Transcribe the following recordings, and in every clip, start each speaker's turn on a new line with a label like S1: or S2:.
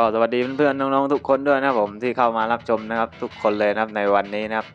S1: ก็สวัสดีเพื่อนๆน้องๆทุกคนด้วยนะครับผมที่เข้ามารับชมนะครับทุกคนเลยนะครับในวันนี้นะครับ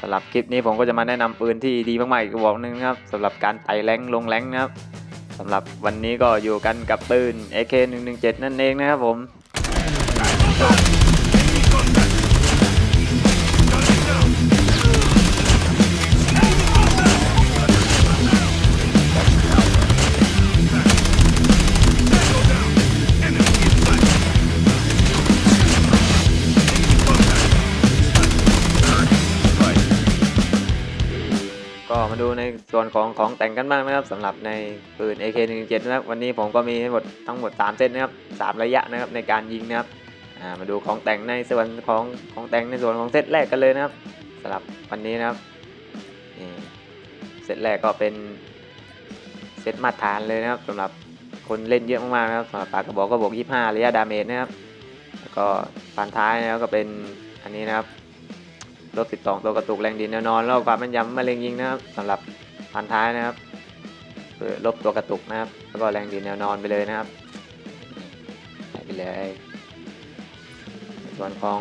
S1: สำหรับคลิปนี้ผมก็จะมาแนะนำปืนที่ดีมากๆอีกบอกหนึงนะครับสำหรับการไต่แรงลงแรงนะครับสำหรับวันนี้ก็อยู่กันกับปืน AK117 นั่นเองนะครับผม วนของของแต่งกันบ้างนะครับสำหรับในปืน AK117 นะครับวันนี้ผมก็มีทั้งหมดทั้งหมด 3 เซตนะครับสามระยะนะครับในการยิงนะครับามาดูของแต่งในส่วนของของแต่งในส่วนของเซตแรกกันเลยนะครับสำหรับวันนี้นะครับเซตแรกก็เป็นเซตมาตรฐานเลยนะครับสำหรับคนเล่นเยอะมากๆนะครับสำหรับปากกระบอกก็บวก 25 ระยะดาเมจนะครับแล้วก็ฟันท้ายนะครับก็เป็นอันนี้นะครับลบ12 ตัวกระตุกแรงดินแน่นอนแล้วความแม่นยำมะเร็งยิงนะครับสำหรับ พันท้ายนะครับคือลบตัวกระตุกนะครับ แล้วก็แรงดินแนวนอนไปเลยนะครับไปเลยส่วนของ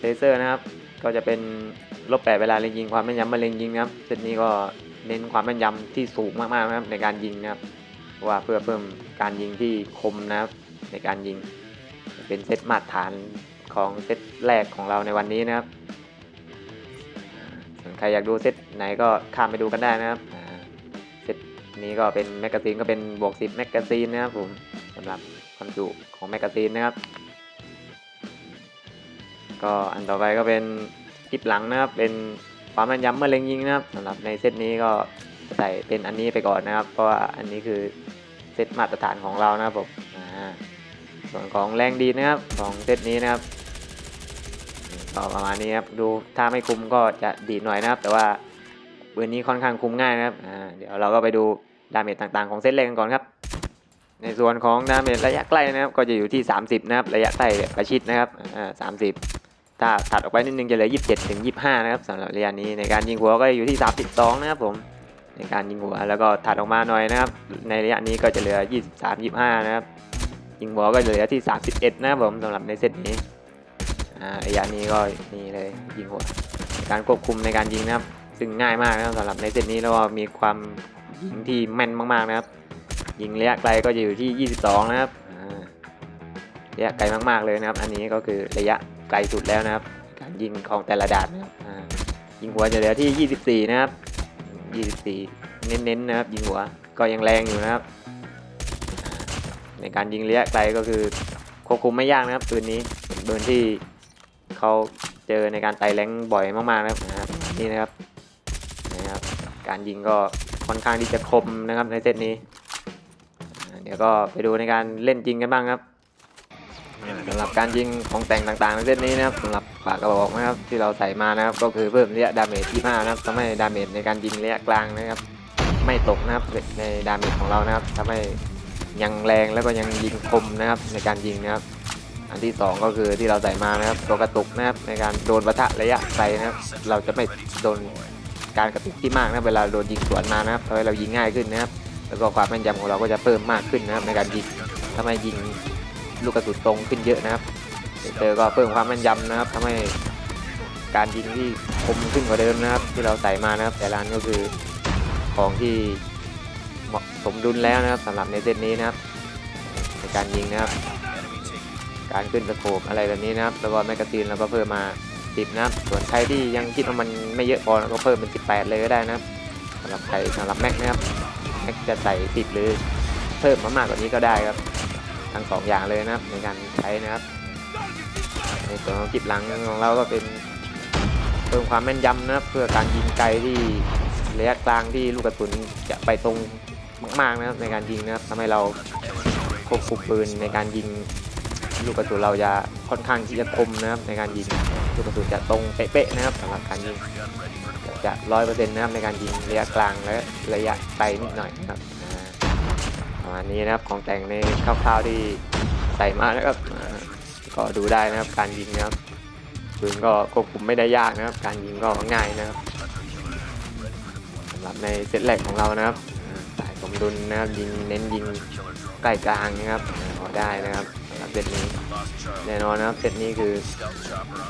S1: เลเซอร์นะครับ ก็จะเป็นลบแปดเวลาเล็งยิงความแม่นยำมะเร็งยิงนะครับเซตนี้ก็เน้นความแม่นยำที่สูงมากๆนะครับในการยิงนะครับว่าเพื่อเพิ่มการยิงที่คมนะครับในการยิง เป็นเซตมาตรฐานของเซตแรกของเราในวันนี้นะครับส่วนใครอยากดูเซตไหนก็ข้ามไปดูกันได้นะครับ นี้ก็เป็นแมกกาซีนก็เป็นบวก10แมกกาซีนนะครับผมสำหรับความจุของแมกกาซีนนะครับ ก็อันต่อไปก็เป็นคลิปหลังนะครับ เป็นความแม่นยำเมื่อเล็งยิงนะครับสำหรับในเซตนี้ก็ใส่เป็นอันนี้ไปก่อนนะครับ เพราะว่าอันนี้คือเซตมาตรฐานของเรานะครับผมส่วนของแรงดีนะครับของเซตนี้นะครับก็ประมาณนี้ครับดูถ้าไม่คุมก็จะดีหน่อยนะครับ แต่ว่า ปืนนี้ค่อนข้างคุมง่ายนะครับอ่าเดี๋ยวเราก็ไปดูดาเมจต่างๆของเซตแรกกันก่อนครับ ในส่วนของดาเมจระยะใกล้นะครับ ก็จะอยู่ที่ 30 นะครับ ระยะใกล้แบบประชิดนะครับอ่าสามสิบถ้าถัดออกไปนิดนึงจะเหลือ 27ถึง25 นะครับสำหรับระยะนี้ในการยิงหัวก็อยู่ที่ 32 นะครับผมในการยิงหัวแล้วก็ถัดออกมาหน่อยนะครับ ในระยะนี้ก็จะเหลือ 23 25 นะครับ ยิงหัวก็จะเหลือที่ 31 นะครับผมสำหรับในเซตนี้ระยะนี้ก็นี่เลยยิงหัว การควบคุมในการยิงนะครับ ซึ่งง่ายมากนะครับสำหรับในเซตนี้แล้วก็มีความยิงที่แม่นมากๆนะครับ ยิงระยะไกลก็จะอยู่ที่ 22 นะครับระยะไกลมากๆเลยนะครับ อันนี้ก็คือระยะไกลสุดแล้วนะครับ การยิงของแต่ละดาบนะครับยิงหัวจะเหลือที่ 24 นะครับ 24 เน้นๆนะครับ ยิงหัวก็ยังแรงอยู่นะครับ ในการยิงระยะไกลก็คือควบคุมไม่ยากนะครับปืนนี้เป็นปืนที่เขาเจอในการไต่แรงบ่อยมากๆนะครับนี่นะครับ การยิงก็ค่อนข้างที่จะคมนะครับในเซตนี้ เดี๋ยวก็ไปดูในการเล่นจริงกันบ้างครับสำหรับการยิงของแต่งต่างๆในเซตนี้นะครับสำหรับปากกระบอกนะครับที่เราใส่มานะครับก็คือเพิ่มระยะดาเมจ25นะครับทำให้ดาเมจในการยิงระยะกลางนะครับ ไม่ตกนะครับในดาเมจของเรานะครับทำให้ยังแรงแล้วก็ยังยิงคมนะครับในการยิงนะครับ อันที่สองก็คือที่เราใส่มานะครับตัวกระตุกนะครับในการโดนปะทะระยะไกลนะครับ เราจะไม่โดน การกระตุกที่มากนะเวลาโดนยิงสวนมานะครับทำให้เรายิงง่ายขึ้นนะครับแล้วก็ความแม่นยำของเราก็จะเพิ่มมากขึ้นนะครับในการยิงทำให้ยิงลูกกระสุนตรงขึ้นเยอะนะครับเจอก็เพิ่มความแม่นยำนะครับทำให้การยิงที่คมขึ้นกว่าเดิมนะครับ ที่เราใส่มานะครับ แต่ละอันก็คือของที่เหมาะสมดุลแล้วนะครับสำหรับในเซตนี้นะครับ ในการยิงนะครับ การขึ้นสโคปอะไรแบบนี้นะครับ แล้วก็แมกกาซีนเราก็เพิ่มมา 10 นะครับ ส่วนใครที่ยังคิดว่ามันไม่เยอะพอก็เพิ่มเป็น 18 เลยก็ได้นะครับสำหรับใครสำหรับแม็กนะครับแม็กจะใส่10หรือเพิ่มมามากกว่านี้ก็ได้ครับ ทั้งสองอย่างเลยนะครับในการใช้นะครับ ในส่วนของกิบหลังของเราก็เป็นเพิ่มความแม่นยำนะครับ เพื่อการยิงไกลที่ระยะกลางที่ลูกกระสุนจะไปตรงมากๆนะครับในการยิงนะครับทำให้เราควบคุมปืนในการยิง ลูกกระสุนเราจะค่อนข้างที่จะคมนะครับในการยิงลูกกระสุนจะตรงเป๊ะๆนะครับสำหรับการยิงจะร้อยเปอร์เซ็นต์นะครับในการยิงระยะกลางและระยะไกลนิดหน่อยนะครับอ่าประมาณนี้นะครับของแต่งในคร่าวๆที่ใส่มานะครับก็ดูได้นะครับการยิงนะครับปืนก็ควบคุมไม่ได้ยากนะครับ การยิงก็ง่ายนะครับสำหรับในเซตแรกของเรานะครับสายสมดุลนะครับยิงเน้นยิงใกล้กลางนะครับพอได้นะครับ เซตนี้แน่นอนนะครับเซตนี้คือ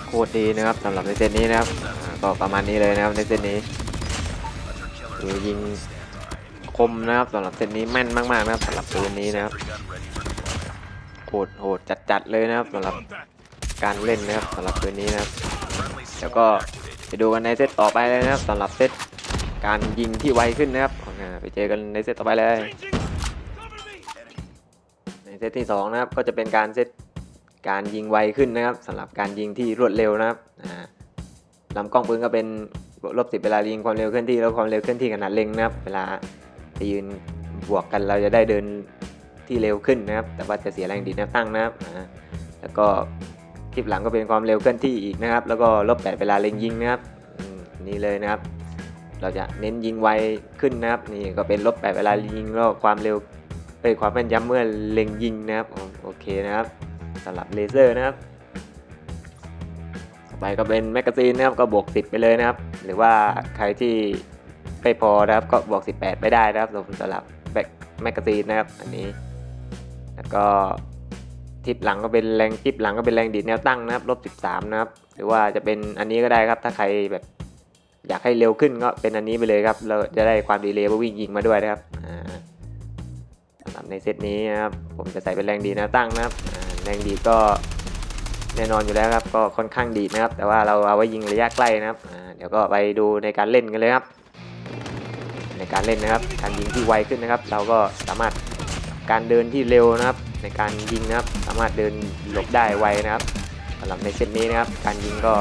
S1: โคตรดีนะครับสำหรับในเซตนี้นะครับอ่าก็ประมาณนี้เลยนะครับในเซตนี้คือยิงคมนะครับสำหรับเซตนี้แม่นมากๆนะครับสำหรับปืนนี้นะครับโหดโหดจัดๆเลยนะครับสำหรับการเล่นนะครับสำหรับปืนนี้นะครับเดี๋ยวก็ไปดูกันในเซตต่อไปเลยนะครับสำหรับเซตการยิงที่ไวขึ้นนะครับ ไปเจอกันในเซตต่อไปเลย เซตที่สองนะครับก็จะเป็นการเซตการยิงไวขึ้นนะครับสำหรับการยิงที่รวดเร็วนะครับอ่าลำกล้องปืนก็เป็นลบสิบเวลายิงความเร็วเคลื่อนที่แล้วความเร็วเคลื่อนที่ขนาดเล็งนะครับ เวลาไปยืนบวกกันเราจะได้เดินที่เร็วขึ้นนะครับ แต่ว่าจะเสียแรงดีดแนวตั้งนะครับอ่าแล้วก็คลิปหลังก็เป็นความเร็วเคลื่อนที่อีกนะครับ แล้วก็ลบแปดเวลาเล็งยิงนะครับนี่เลยนะครับ เราจะเน้นยิงไวขึ้นนะครับนี่ก็เป็นลบแปดเวลายิงแล้วความเร็ว เอ้ยความแม่นยำเมื่อเล็งยิงนะครับโอโอเคนะครับสำหรับเลเซอร์นะครับต่อไปก็เป็นแมกกาซีนนะครับก็บวก 10 ไปเลยนะครับ หรือว่าใครที่ไม่พอนะครับก็บวก 18 ไปได้นะครับสำหรับแมกกาซีนนะครับอันนี้ แล้วก็ทิปหลังก็เป็นแรงทิปหลังก็เป็นแรงดีดแนวตั้งนะครับลบ13นะครับ หรือว่าจะเป็นอันนี้ก็ได้ครับ ถ้าใครแบบอยากให้เร็วขึ้นก็เป็นอันนี้ไปเลยครับ เราจะได้ความดีเลย์ว่าวิ่งยิงมาด้วยนะครับอ่าสำหรับ ในเซตนี้นะครับผมจะใส่เป็นแรงดีนวตั้งนะครับแรงดีก็แน่นอนอยู่แล้วครับก็ค่อนข้างดีนะครับ แต่ว่าเราเอาไว้ยิงระยะใกล้นะครับเดี๋ยวก็ไปดูในการเล่นกันเลยครับ ในการเล่นนะครับ การยิงที่ไวขึ้นนะครับ เราก็สามารถการเดินที่เร็วนะครับ ในการยิงนะครับ สามารถเดินหลบได้ไวนะครับสำหรับในเซตนี้นะครับ การยิงก็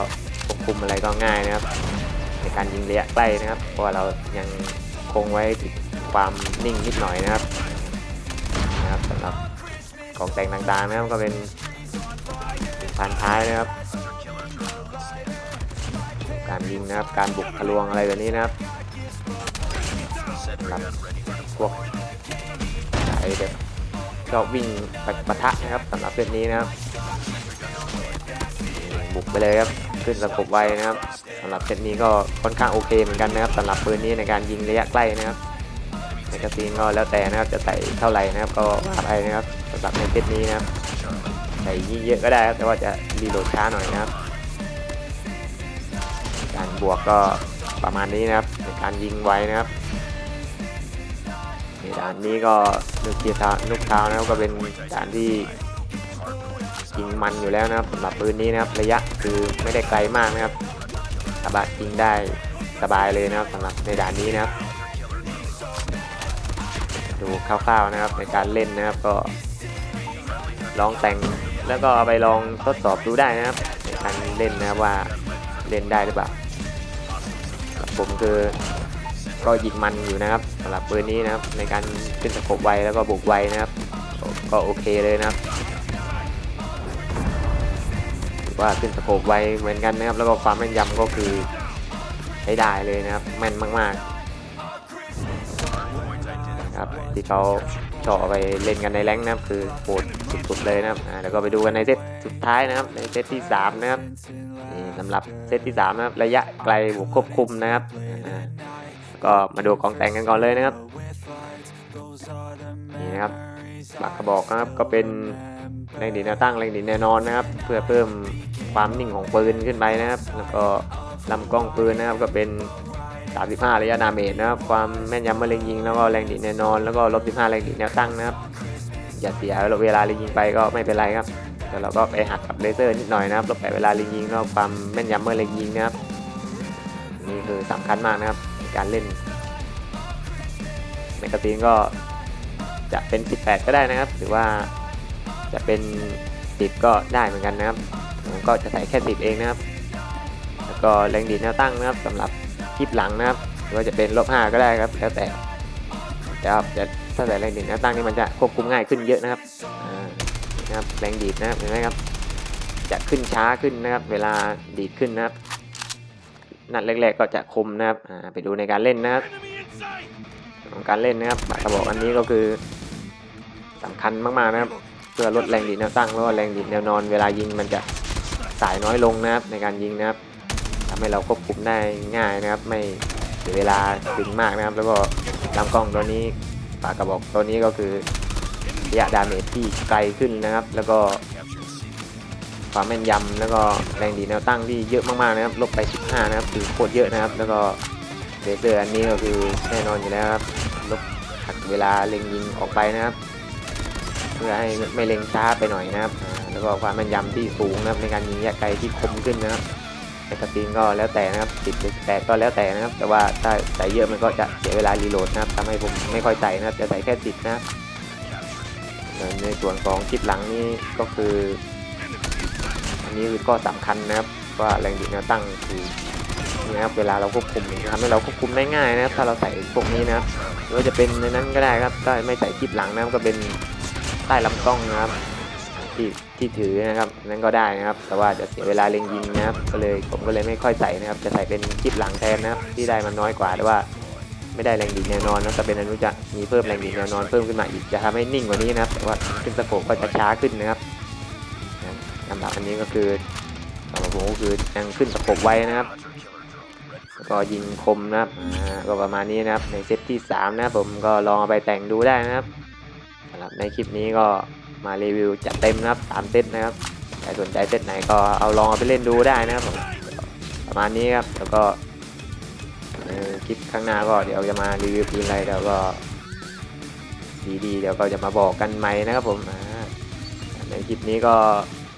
S1: ควบคุมอะไรก็ง่ายนะครับ ในการยิงระยะใกล้นะครับ เพราะว่าเรายังคงไว้ความนิ่งนิดหน่อยนะครับ ครับของแต่งต่างๆนะครับก็เป็นพานท้ายนะครับ การยิงนะครับ การบุกทะลวงอะไรแบบนี้นะครับสำหรับพวกสายแบบชอบวิ่งปะทะนะครับสำหรับเซตนี้นะครับ บุกไปเลยครับขึ้นสะกบไวนะครับสำหรับเซตนี้ก็ค่อนข้างโอเคเหมือนกันนะครับสำหรับปืนนี้ในการยิงระยะใกล้นะครับ แมกกาซีนก็แล้วแต่นะครับจะใส่เท่าไหร่นะครับก็ว่าไปนะครับสำหรับในเซตนี้นะครับใส่ยิ่งเยอะก็ได้ครับแต่ว่าจะรีโหลดช้าหน่อยนะครับ การบวกก็ประมาณนี้นะครับในการยิงไว้นะครับในด่านนี้ก็นุกเกียร์ท้านุกเท้านะครับก็เป็นด่านที่ยิงมันอยู่แล้วนะครับสำหรับปืนนี้นะครับระยะคือไม่ได้ไกลมากนะครับสามารถยิงได้สบายเลยนะครับสำหรับในด่านนี้นะครับ ดูคร่าวๆนะครับในการเล่นนะครับก็ ลองแต่งแล้วก็เอาไปลองทดสอบดูได้นะครับในการเล่นนะครับว่าเล่นได้หรือเปล่าผมคือก็ยิงมันอยู่นะครับสำหรับปืนนี้นะครับ ในการขึ้นสะกบไวแล้วก็บุกไวนะครับ ก็โอเคเลยนะครับถือว่าขึ้นสะกบไวเหมือนกันนะครับ แล้วก็ความแม่นยำก็คือใช้ได้เลยนะครับแม่นมากๆ ที่เขาเอาะไปเล่นกันในแรงนะครับคือโหดสุดๆเลยนะครับอ่าแล้วก็ไปดูกันในเซตสุดท้ายนะครับในเซตที่ 3 นะครับนี่สำหรับเซตที่3นะครับระยะไกลบวกควบคุมนะครับอ่าก็มาดูของแต่งกันก่อนเลยนะครับนี่นะครับปากกระบอกนะครับก็เป็นแรงดีดแนวตั้งแรงดีดแนวนอนนะครับ เพื่อเพิ่มความนิ่งของปืนขึ้นไปนะครับ แล้วก็ลำกล้องปืนนะครับก็เป็น 35 ระยะดาเมจนะครับ ความแม่นยำเมื่อเล็งยิงแล้วก็แรงดีแน่นอน แล้วก็ลบ15 แรงดีแนวตั้งนะครับ อย่าเสียเวลาเล็งยิงไปก็ไม่เป็นไรครับ แต่เราก็ไปหักกับเลเซอร์นิดหน่อยนะครับลบแปดเวลาเล็งยิงแล้วความแม่นยำเมื่อเล็งยิงนะครับ นี่คือสำคัญมากนะครับการเล่นแมกกาซีนก็จะเป็น 18 ก็ได้นะครับ หรือว่าจะเป็น 10 ก็ได้เหมือนกันนะครับ ผมก็จะใส่แค่ 10 เองนะครับ แล้วก็แรงดีแนวตั้งนะครับสำหรับ คลิปหลังนะครับหรือว่าจะเป็นลบห้าก็ได้ครับ แล้วแต่แต่ว่าจะถ้าใส่แรงดีดแนวตั้งนี่มันจะควบคุมง่ายขึ้นเยอะนะครับนะครับแรงดีดนะครับเห็นไหมครับ จะขึ้นช้าขึ้นนะครับ เวลาดีดขึ้นนะครับ นัดแรกๆก็จะคมนะครับไปดูในการเล่นนะครับ ของการเล่นนะครับบาตะบอกอันนี้ก็คือสำคัญมากๆนะครับ เพื่อลดแรงดีดแนวตั้งแล้วแรงดีดแนวนอน เวลายิงมันจะสายน้อยลงนะครับในการยิงนะครับ ทำให้เราควบคุมได้ง่ายนะครับ ไม่เสียเวลาดึงมากนะครับ แล้วก็ลำกล้องตัวนี้ปากกระบอกตัวนี้ก็คือระยะดาเมจที่ไกลขึ้นนะครับ แล้วก็ความแม่นยำแล้วก็แรงดีแนวตั้งที่เยอะมากๆนะครับลบไป 15 นะครับคือโคตรเยอะนะครับ แล้วก็เลเซอร์อันนี้ก็คือแน่นอนอยู่แล้วครับลบหักเวลาเล็งยิงออกไปนะครับ เพื่อให้ไม่เล็งช้าไปหน่อยนะครับ แล้วก็ความแม่นยำที่สูงนะครับในการยิงระยะไกลที่คมขึ้นนะครับ ในกระตินก็แล้วแต่นะครับ10หรือ18ก็แล้วแต่นะครับ แต่ว่าถ้าใส่เยอะมันก็จะเสียเวลารีโหลดนะครับทำให้ผมไม่ค่อยใส่นะครับจะใส่แค่10นะในส่วนของคลิปหลังนี้ก็คือ อันนี้ก็สำคัญนะครับว่าแรงดีดแนวตั้งคือนี่นะครับเวลาเราควบคุมทำให้เราควบคุมได้ง่ายนะครับ ถ้าเราใส่พวกนี้นะครับหรือว่าจะเป็นในนั้นก็ได้ครับถ้าไม่ใส่คลิปหลังนะครับก็เป็นใต้ลำกล้องนะครับ ที่ที่ถือนะครับนั้นก็ได้นะครับ แต่ว่าจะเสียเวลาเล็งยิงนะครับ ก็เลยผมก็เลยไม่ค่อยใส่นะครับ จะใส่เป็นคลิปหลังแทนนะครับ ที่ได้มันน้อยกว่าแต่ว่าไม่ได้แรงดีแนวนอนนะแต่เป็นอนุจะมีเพิ่มแรงดีแนวนอนเพิ่มขึ้นมาอีกจะทำให้นิ่งกว่านี้นะครับแต่ว่าขึ้นสโคปก็จะช้าขึ้นนะครับลำดับอันนี้ก็คือสำหรับผมก็คือยังขึ้นสโคปไว้นะครับแล้วก็ยิงคมนะครับก็ประมาณนี้นะครับในเซตที่3นะครับผมก็ลองเอาไปแต่งดูได้นะครับสำหรับในคลิปนี้ก็ มารีวิวจัดเต็มนะครับสามเซตนะครับใครสนใจเซตไหนก็เอาลองเอาไปเล่นดูได้นะครับผมประมาณนี้ครับแล้วก็คลิปข้างหน้าก็เดี๋ยวจะมารีวิวปืนอะไรเดี๋ยวก็ดีๆเดี๋ยวก็จะมาบอกกันใหม่นะครับผมในคลิปนี้ก็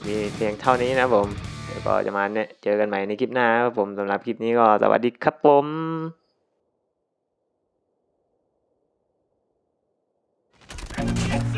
S1: มีเพียงเท่านี้นะครับผมเดี๋ยวก็จะมาเนี่ยเจอกันใหม่ในคลิปหน้าครับผมสำหรับคลิปนี้ก็สวัสดีครับผม